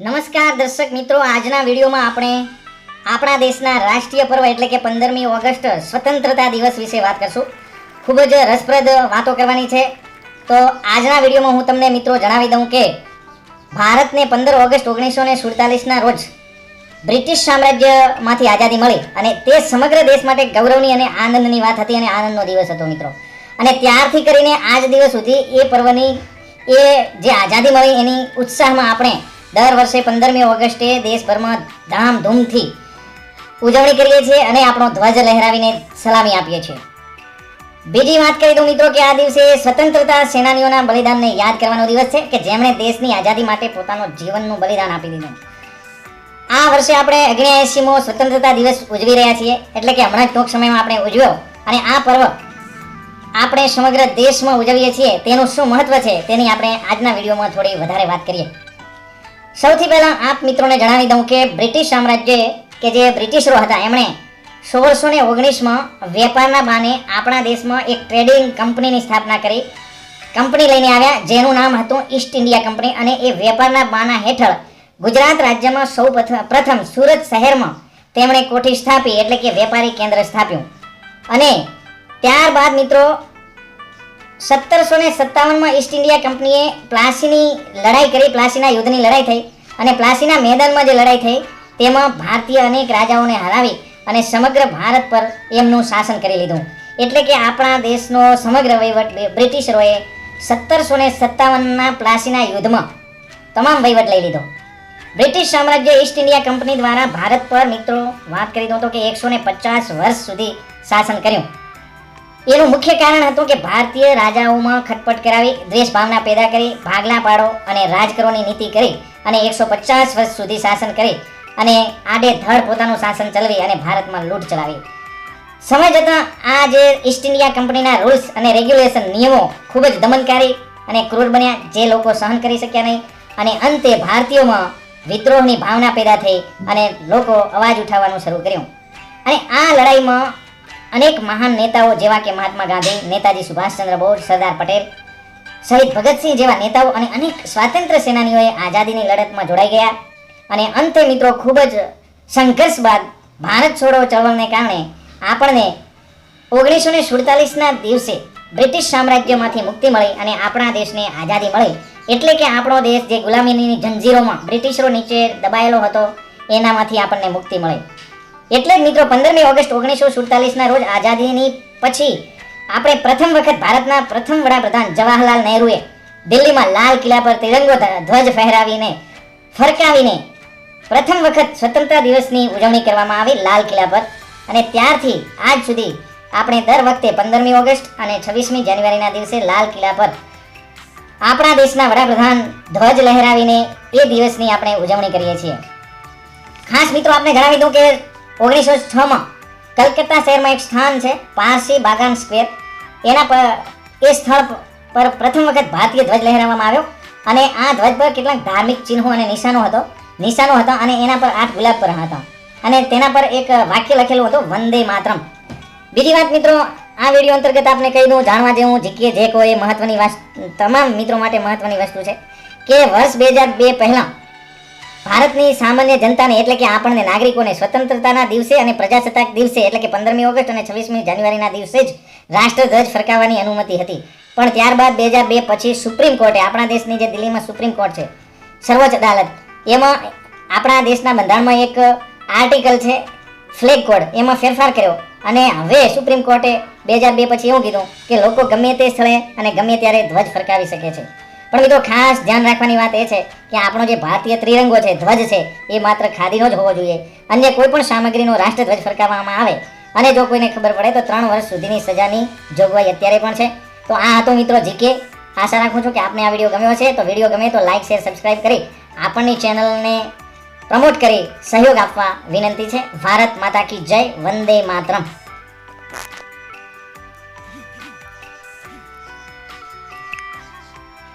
નમસ્કાર દર્શક મિત્રો, આજના વિડીયોમાં આપણે આપણા દેશના રાષ્ટ્રીય પર્વ એટલે કે પંદરમી ઓગસ્ટ સ્વતંત્રતા દિવસ વિશે વાત કરશું. ખૂબ જ રસપ્રદ વાતો કરવાની છે. તો આજના વિડીયોમાં હું તમને મિત્રો જણાવી દઉં કે ભારતને પંદર ઓગસ્ટ ઓગણીસો ને સુડતાલીસના રોજ બ્રિટિશ સામ્રાજ્યમાંથી આઝાદી મળી અને તે સમગ્ર દેશ માટે ગૌરવની અને આનંદની વાત હતી અને આનંદનો દિવસ હતો મિત્રો. અને ત્યારથી કરીને આજ દિવસ સુધી એ પર્વની એ જે આઝાદી મળી એની ઉત્સાહમાં આપણે દર વર્ષે પંદરમી ઓગસ્ટે દેશભરમાં ધામધૂમથી ઉજવણી કરીએ છીએ અને આપણો ધ્વજ લહેરાવીને સલામી આપીએ છીએ. બીજી વાત કરી દઉં મિત્રો કે આ દિવસે સ્વતંત્રતા સેનાનીઓના બલિદાનને યાદ કરવાનો દિવસ છે કે જેમણે દેશની આઝાદી માટે પોતાનું જીવનનું બલિદાન આપી દીધું. આ વર્ષે આપણે અગ્નિયાએસીમો સ્વતંત્રતા દિવસ ઉજવી રહ્યા છીએ એટલે કે હમણાં જ ટૂંક સમયમાં આપણે ઉજવ્યો અને આ પર્વ આપણે સમગ્ર દેશમાં ઉજવીએ છીએ તેનું શું મહત્વ છે તેની આપણે આજના વિડીયોમાં થોડી વધારે વાત કરીએ. સૌથી પહેલા આપ મિત્રોને જણાવી દઉં કે બ્રિટિશ સામ્રાજ્ય કે જે બ્રિટિશરો હતા, એમણે સોળસો ને ઓગણીસમાં વેપારના બાને આપણા દેશમાં એક ટ્રેડિંગ કંપનીની સ્થાપના કરી. કંપની લઈને આવ્યા, જેનું નામ હતું ઈસ્ટ ઇન્ડિયા કંપની અને એ વેપારના બાના હેઠળ ગુજરાત રાજ્યમાં સૌ પ્રથમ સુરત શહેરમાં તેમણે કોઠી સ્થાપી, એટલે કે વેપારી કેન્દ્ર સ્થાપ્યું. અને ત્યારબાદ મિત્રો સત્તરસો ને સત્તાવનમાં ઈસ્ટ ઇન્ડિયા કંપનીએ પ્લાસીની લડાઈ કરી, પ્લાસીના યુદ્ધની લડાઈ થઈ અને પ્લાસીના મેદાનમાં જે લડાઈ થઈ, તેમાં ભારતીય અનેક રાજાઓને હરાવી અને સમગ્ર ભારત પર એમનું શાસન કરી લીધું. એટલે કે આપણા દેશનો સમગ્ર વહીવટ બ્રિ- બ્રિટિશરોએ સત્તરસો ને સત્તાવનના પ્લાસીના યુદ્ધમાં તમામ વહીવટ લઈ લીધો. બ્રિટિશ સામ્રાજ્ય ઈસ્ટ ઇન્ડિયા કંપની દ્વારા ભારત પર મિત્રો વાત કરી દઉં તો કે એકસો ને પચાસ વર્ષ સુધી શાસન કર્યું. એનું મુખ્ય કારણ હતું કે ભારતીય રાજાઓમાં ખટપટ કરાવી દ્વેષ ભાવના પેદા કરી, ભાગલા પાડો અને રાજ કરવાની નીતિ કરી અને એકસો પચાસ વર્ષ સુધી શાસન કરી અને આડે ધડ પોતાનું શાસન ચલાવી અને ભારતમાં લૂંટ ચલાવી. સમય જતાં આ જે ઈસ્ટ ઇન્ડિયા કંપનીના રૂલ્સ અને રેગ્યુલેશન નિયમો ખૂબ જ દમનકારી અને ક્રૂર બન્યા, જે લોકો સહન કરી શક્યા નહીં અને અંતે ભારતીયોમાં વિદ્રોહની ભાવના પેદા થઈ અને લોકો અવાજ ઉઠાવવાનું શરૂ કર્યું. અને આ લડાઈમાં અનેક મહાન નેતાઓ જેવા કે મહાત્મા ગાંધી, નેતાજી સુભાષચંદ્ર બોઝ, સરદાર પટેલ શહીદ ભગતસિંહ જેવા નેતાઓ અને અનેક સ્વાતંત્ર્ય સેનાનીઓએ આઝાદીની લડતમાં જોડાઈ ગયા. અને અંતે મિત્રો ખૂબ જ સંઘર્ષ બાદ ભારત છોડો ચળવળને કારણે આપણને ઓગણીસો ને સુડતાલીસના દિવસે બ્રિટિશ સામ્રાજ્યમાંથી મુક્તિ મળી અને આપણા દેશને આઝાદી મળી. એટલે કે આપણો દેશ જે ગુલામીની જંજીરોમાં બ્રિટિશરો નીચે દબાયેલો હતો, એનામાંથી આપણને મુક્તિ મળી. એટલે જ મિત્રો, પંદરમી ઓગસ્ટ ઓગણીસો સુડતાલીસના રોજ આઝાદીની પછી આપણે પ્રથમ વખત ભારતના પ્રથમ વડાપ્રધાન જવાહરલાલ નહેરુએ દિલ્હીમાં લાલ કિલ્લા પર તિરંગો ધ્વજ ફહેરાવીને ફરકાવીને પ્રથમ વખત સ્વતંત્રતા દિવસની ઉજવણી કરવામાં આવી લાલ કિલ્લા પર. અને ત્યારથી આજ સુધી આપણે દર વખતે પંદરમી ઓગસ્ટ અને છવ્વીસમી જાન્યુઆરીના દિવસે લાલ કિલ્લા પર આપણા દેશના વડાપ્રધાન ધ્વજ લહેરાવીને એ દિવસની આપણે ઉજવણી કરીએ છીએ. ખાસ મિત્રો, આપને જણાવી દઉં કે ઓગણીસો છમાં કલકત્તા શહેરમાં એક સ્થાન છે, પારસી બાગાન સ્ક્વેર. એના પર, એ સ્થળ પર પ્રથમ વખત ભારતીય ધ્વજ લહેરાવવામાં આવ્યો અને આ ધ્વજ પર કેટલાક ધાર્મિક ચિહ્નો અને નિશાનો હતો. નિશાનો હતા અને એના પર આઠ ગુલાબ પર હતા. અને તેના પર એક વાક્ય લખેલું હતું, વંદે માતરમ. બીજી વાત મિત્રો, આ વીડિયો અંતર્ગત આપને કહી દઉં, જાણવા જેવું જીકીએ જે કોઈ મહત્વની વાત તમામ મિત્રો માટે મહત્વની વસ્તુ છે કે વર્ષ બે હજાર બે પહેલાં ભારતની સામાન્ય જનતાને એટલે કે આપણને નાગરિકોને સ્વતંત્રતાના દિવસે અને પ્રજાસત્તાક દિવસે એટલે કે પંદરમી ઓગસ્ટ અને છવ્વીસમી જાન્યુઆરીના દિવસે જ રાષ્ટ્રધ્વજ ફરકાવવાની અનુમતિ હતી. પણ ત્યારબાદ બે હજાર બે પછી સુપ્રીમ કોર્ટે, આપણા દેશની જે દિલ્હીમાં સુપ્રીમ કોર્ટ છે, સર્વોચ્ચ અદાલત, એમાં આપણા દેશના બંધારણમાં એક આર્ટિકલ છે, ફ્લેગ કોડ, એમાં ફેરફાર કર્યો. અને હવે સુપ્રીમ કોર્ટે બે હજાર બે પછી એવું કીધું કે લોકો ગમે તે સ્થળે અને ગમે ત્યારે ધ્વજ ફરકાવી શકે છે. પણ મિત્રો ખાસ ધ્યાન રાખવાની વાત એ છે કે આપણો જે ભારતીય ત્રિરંગો છે, ધ્વજ છે, એ માત્ર ખાદીનો જ હોવો જોઈએ. અન્ય કોઈ પણ સામગ્રીનો રાષ્ટ્રધ્વજ ફરકાવવામાં આવે અને જો કોઈને ખબર પડે તો ત્રણ વર્ષ સુધીની સજાની જોગવાઈ અત્યારે પણ છે. તો આ હતો મિત્રો જીકે આશા રાખું છું કે આપને આ વીડિયો ગમ્યો છે તો વીડિયો ગમે તો લાઇક શેર, સબસ્ક્રાઇબ કરી આપણની ચેનલને પ્રમોટ કરી સહયોગ આપવા વિનંતી છે. ભારત માતા કી જય, વંદે માતરમ.